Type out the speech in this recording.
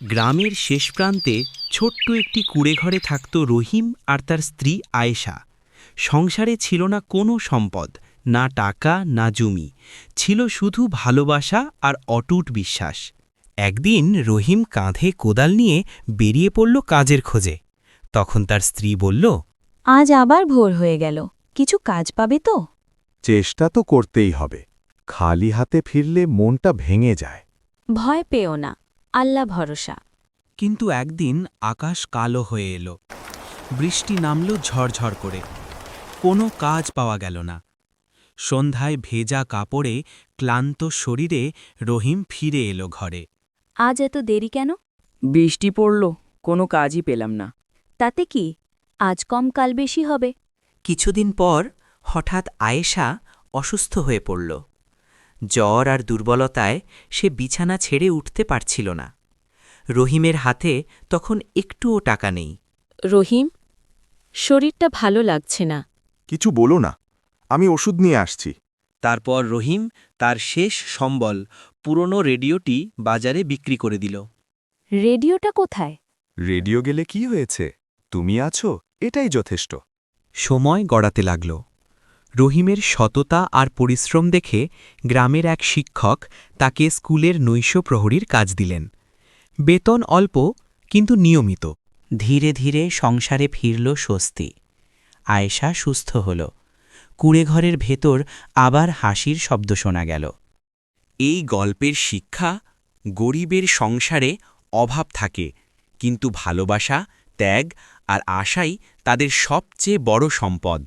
গ্রামের শেষ প্রান্তে ছোট্ট একটি কুড়েঘরে থাকত রহিম আর তার স্ত্রী আয়েশা। সংসারে ছিল না কোনো সম্পদ না টাকা না জমি। ছিল শুধু ভালোবাসা আর অটুট বিশ্বাস। একদিন রহিম কাঁধে কোদাল নিয়ে বেরিয়ে পড়ল কাজের খোঁজে। তখন তার স্ত্রী বলল আজ আবার ভোর হয়ে গেল কিছু কাজ পাবে তো? চেষ্টা তো করতেই হবে খালি হাতে ফিরলে মনটা ভেঙে যায়। ভয় পেও না আল্লাহ ভরসা। কিন্তু একদিন আকাশ কালো হয়ে এলো। বৃষ্টি নামল ঝরঝর করে। কোনো কাজ পাওয়া গেল না। সন্ধ্যায় ভেজা কাপড়ে ক্লান্ত শরীরে রহিম ফিরে এলো ঘরে। আজ এত দেরি কেন? বৃষ্টি পড়ল কোনো কাজই পেলাম না। তাতে কি? আজ কম কাল বেশি হবে। কিছুদিন পর হঠাৎ আয়েশা অসুস্থ হয়ে পড়ল। জ্বর আর দুর্বলতায় সে বিছানা ছেড়ে উঠতে পারছিল না। রহিমের হাতে তখন একটুও টাকা নেই। রহিম শরীরটা ভালো লাগছে না। কিছু বলো না আমি ওষুধ নিয়ে আসছি। তারপর রহিম তার শেষ সম্বল পুরনো রেডিওটি বাজারে বিক্রি করে দিল। রেডিওটা কোথায়? রেডিও গেলে কি হয়েছে? তুমি আছো এটাই যথেষ্ট। সময় গড়াতে লাগল। রহিমের সততা আর পরিশ্রম দেখে গ্রামের এক শিক্ষক তাকে স্কুলের নৈশ প্রহরীর কাজ দিলেন। বেতন অল্প, কিন্তু নিয়মিত। ধীরে ধীরে সংসারে ফিরল স্বস্তি। আয়েশা সুস্থ হল। কুড়েঘরের ভেতর আবার হাসির শব্দ শোনা গেল। এই গল্পের শিক্ষা গরিবের সংসারে অভাব থাকে, কিন্তু ভালোবাসা, ত্যাগ আর আশাই তাদের সবচেয়ে বড় সম্পদ।